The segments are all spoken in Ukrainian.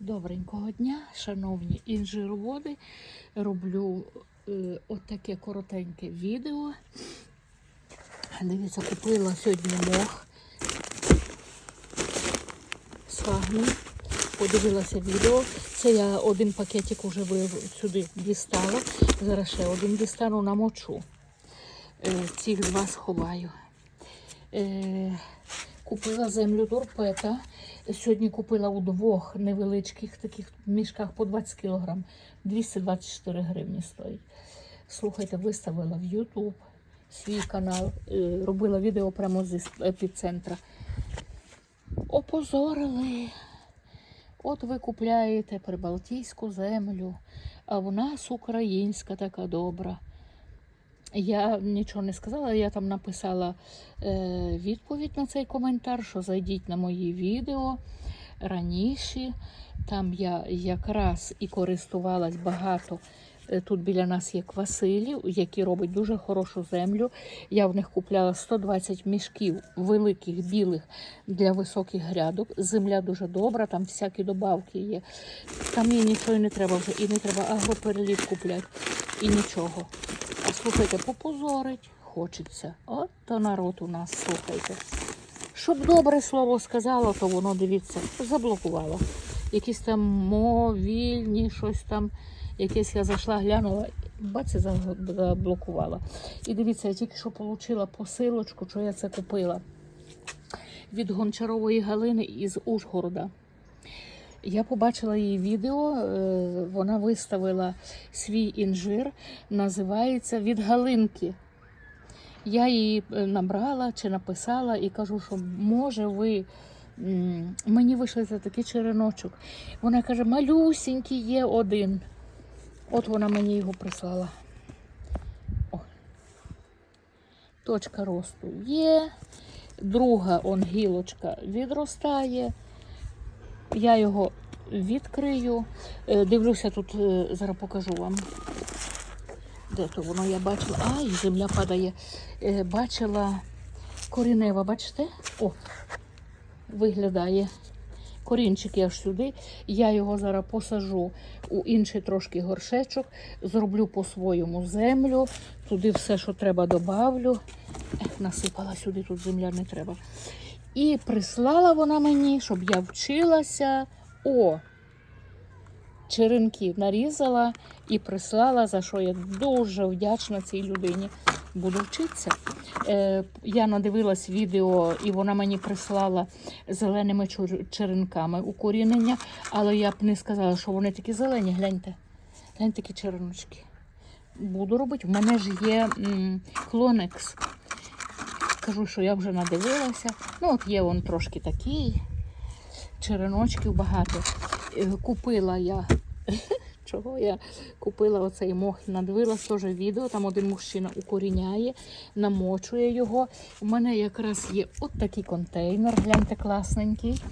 Добренького дня, шановні інжироводи. Роблю е, отаке коротеньке відео. Дивіться, купила сьогодні мох сфагну. Подивилася відео. Це я один пакетик вже сюди дістала. Зараз ще один дістану намочу. Е, Цих два сховаю. Е, Купила землю торпета. Сьогодні купила у двох невеличких таких мішках по 20 кг. 224 гривні стоїть. Слухайте, виставила в YouTube свій канал, е, робила відео прямо з епіцентра. Опозорили. От ви купляєте прибалтійську землю, а в нас українська така добра. Я нічого не сказала, я там написала е, відповідь на цей коментар, що зайдіть на мої відео раніше. Там я якраз і користувалась багато. Е, Тут біля нас є квасилів, які роблять дуже хорошу землю. Я в них купляла 120 мішків великих білих для високих грядок. Земля дуже добра, там всякі добавки є. Там їй нічого не треба вже, і не треба агропереліт купляти, і нічого. Слухайте, попозорить хочеться. От то народ у нас, слухайте. Щоб добре слово сказало, то воно, дивіться, заблокувало. Якісь там мовільні, щось там, якесь я зайшла, глянула, за- заблокувала. І дивіться, я тільки що отримала посилочку, що я це купила від Гончарової Галини із Ужгорода. Я побачила її відео, е, вона виставила свій інжир, називається Від Галинки. Я її е, набрала чи написала і кажу, що може ви мені вишлете такий череночок. Вона каже, малюсінький є один. От вона мені його прислала. О. Точка росту є. Друга он гілочка відростає. Я його відкрию. Е, Дивлюся тут, е, зараз покажу вам. Де то воно я бачила? Ай, земля падає. Е, Бачила корінева, бачите? О, виглядає. Корінчик я аж сюди. Я його зараз посажу у інший трошки горшечок, зроблю по-своєму землю, туди все, що треба, добавлю. Насипала сюди, тут земля не треба. І прислала вона мені, щоб я вчилася. О, черенків нарізала і прислала, за що я дуже вдячна цій людині. Буду вчитися. Е, я надивилась відео, і вона мені прислала зеленими черенками укорінення, але я б не сказала, що вони такі зелені. Гляньте, гляньте такі череночки. Буду робити. В мене ж є клонекс. Кажу, що я вже надивилася. Ну, от є он трошки такий. Череночків багато. Е, Купила я. Чого я купила оцей мох, надивилась теж відео. Там один мужчина укоріняє, намочує його. У мене якраз є от такий контейнер, гляньте, класненький.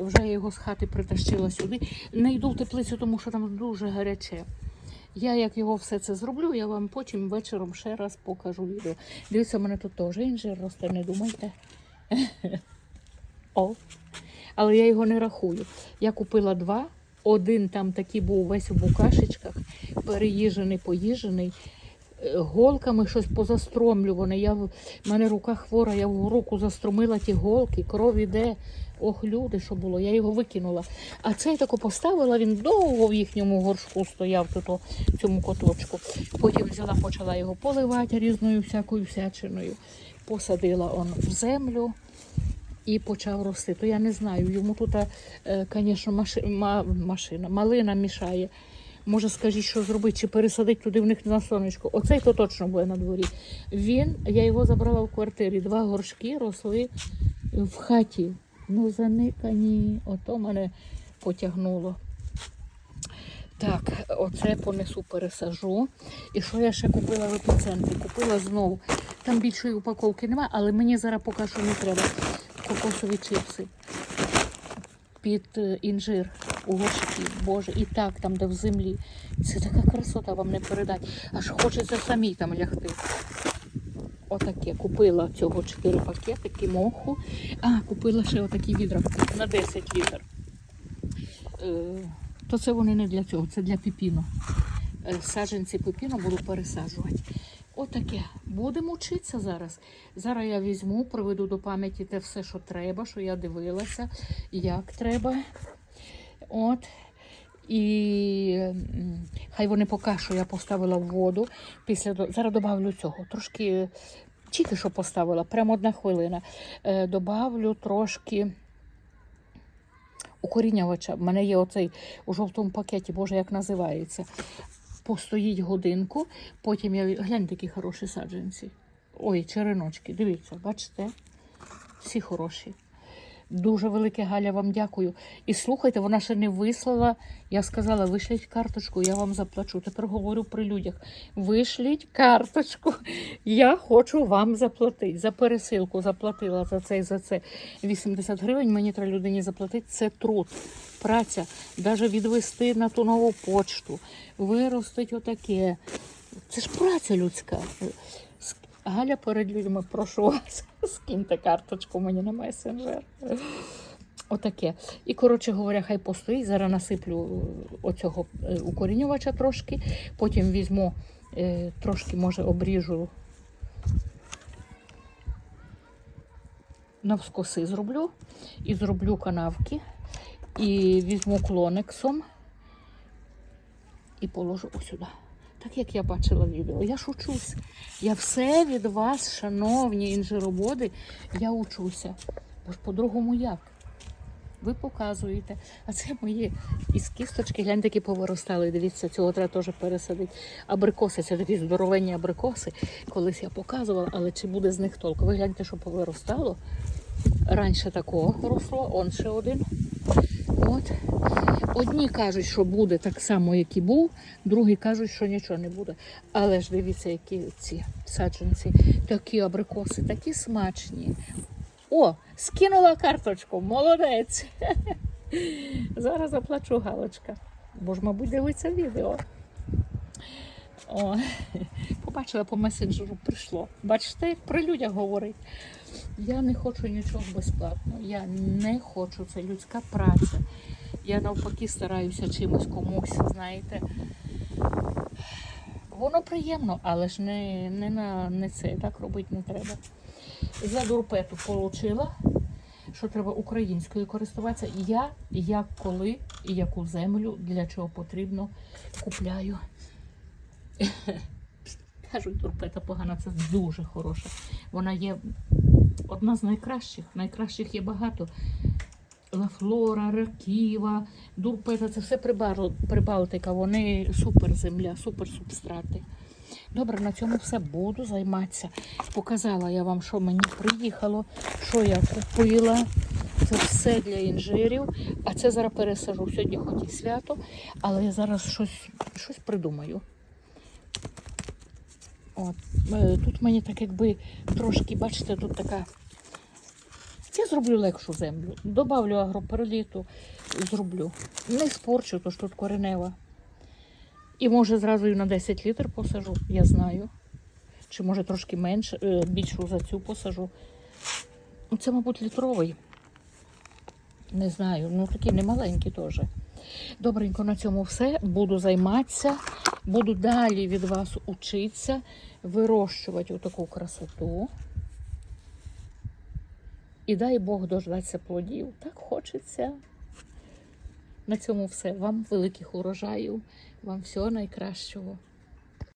Вже я його з хати притащила сюди. Не йду в теплицю, тому що там дуже гаряче. Я як його все це зроблю, я вам потім вечором ще раз покажу відео. Дивіться, у мене тут теж інжир росте, не думайте. О. Але я його не рахую. Я купила два. Один там такий був весь у букашечках, переїжений, поїжений, е, голками щось позастромлюване. Я в мене рука хвора, я в руку застромила ті голки, кров іде. Ох, люди, що було, я його викинула. А цей тако поставила, він довго в їхньому горшку стояв тут, в цьому коточку. Потім взяла, почала його поливати різною всякою всячиною. Посадила он в землю і почав рости. То я не знаю, йому тут, звісно, ма, машина, малина мішає. Може, скажіть, що зробити, чи пересадити туди в них на сонечко. Оцей то точно буде на дворі. Він, я його забрала в квартирі. Два горшки росли в хаті. Ну, заникані, ото мене потягнуло. Так, оце понесу, пересажу. І що я ще купила в епіцентрі? Купила знову. Там більшої упаковки немає, але мені зараз поки що не треба. Кокосові чипси під е, інжир у горшки. Боже, і так, там, де в землі. Це така красота вам не передати. Аж хочеться самій там лягти. Отаке. Купила цього 4 пакетики моху. А, купила ще отакі відра на 10 літр. Е, то це вони не для цього, це для піпіно. Е, Саджанці пепіно буду пересаджувати. Отаке. Будемо вчитися зараз. Зараз я візьму, приведу до пам'яті те все, що треба, що я дивилася, як треба. От. І хай вони поки що я поставила в воду. Після зараз добавлю цього. Трошки тільки що поставила, прямо одна хвилина. Е, добавлю трошки укорінювача. У мене є оцей у жовтому пакеті, боже, як називається. Постоїть годинку, потім я гляньте, які хороші саджанці. Ой, череночки, дивіться, бачите? Всі хороші. Дуже велике Галя, вам дякую. І слухайте, вона ще не вислала. Я сказала, вишліть карточку, я вам заплачу. Тепер говорю при людях. Вишліть карточку. Я хочу вам заплатити. За пересилку заплатила за це і за це 80 гривень. Мені треба людині заплатити. Це труд, праця. Навіть відвести на ту нову почту, виростить отаке. Це ж праця людська. Галя перед людьми, прошу вас, скиньте карточку мені на месенджер. Отаке. І, коротше говоря, хай постоїть. Зараз насиплю е, оцього е, укорінювача трошки. Потім візьму е, трошки, може, обріжу навскоси зроблю. І зроблю канавки. І візьму клониксом і положу осюди. Так як я бачила відео. Я ж учусь. Я все від вас, шановні інжирободи, я учуся. Бо ж по-другому як? Ви показуєте. А це мої із кісточки, гляньте, які повиростали. Дивіться, цього треба теж пересадити. Абрикоси, це такі здоровенні абрикоси. Колись я показувала, але чи буде з них толку? Ви гляньте, що повиростало. Раніше такого росло, он ще один. От. Одні кажуть, що буде так само, як і був, другі кажуть, що нічого не буде. Але ж дивіться, які ці саджанці, такі абрикоси, такі смачні. О, скинула карточку, молодець. Зараз заплачу галочка. Бо ж, мабуть, дивиться відео. О, побачила по месенджеру, прийшло. Бачите, при людях говорить. Я не хочу нічого безплатно. Я не хочу. Це людська праця. Я навпаки стараюся чимось комусь, знаєте. Воно приємно, але ж не, не, на, не це, так робити не треба. За дурпету отримала, що треба українською користуватися. Я як коли і яку землю, для чого потрібно, купляю. Кажуть, дурпета погана, це дуже хороша. Вона є одна з найкращих. Найкращих є багато. Лафлора, Раківа, Дурпета, це все Прибалтика. Вони супер земля, супер субстрати. Добре, на цьому все буду займатися. Показала я вам, що мені приїхало, що я купила. Це все для інжирів. А це зараз пересажу. Сьогодні хоч і свято, але я зараз щось, щось придумаю. От. е, Тут мені так якби трошки, бачите, тут така. Я зроблю легшу землю. Добавлю агропероліту, зроблю. Не спорчу, то ж тут коренева. І може зразу і на 10 літр посажу, я знаю. Чи може трошки менше, е, більшу за цю посажу. Ну, Це, мабуть, літровий. Не знаю, ну такі немаленькі теж. Добренько на цьому все. Буду займатися, буду далі від вас учитися, вирощувати таку красоту. І дай Бог дождатися плодів. Так хочеться. На цьому все. Вам великих урожаїв, вам всього найкращого.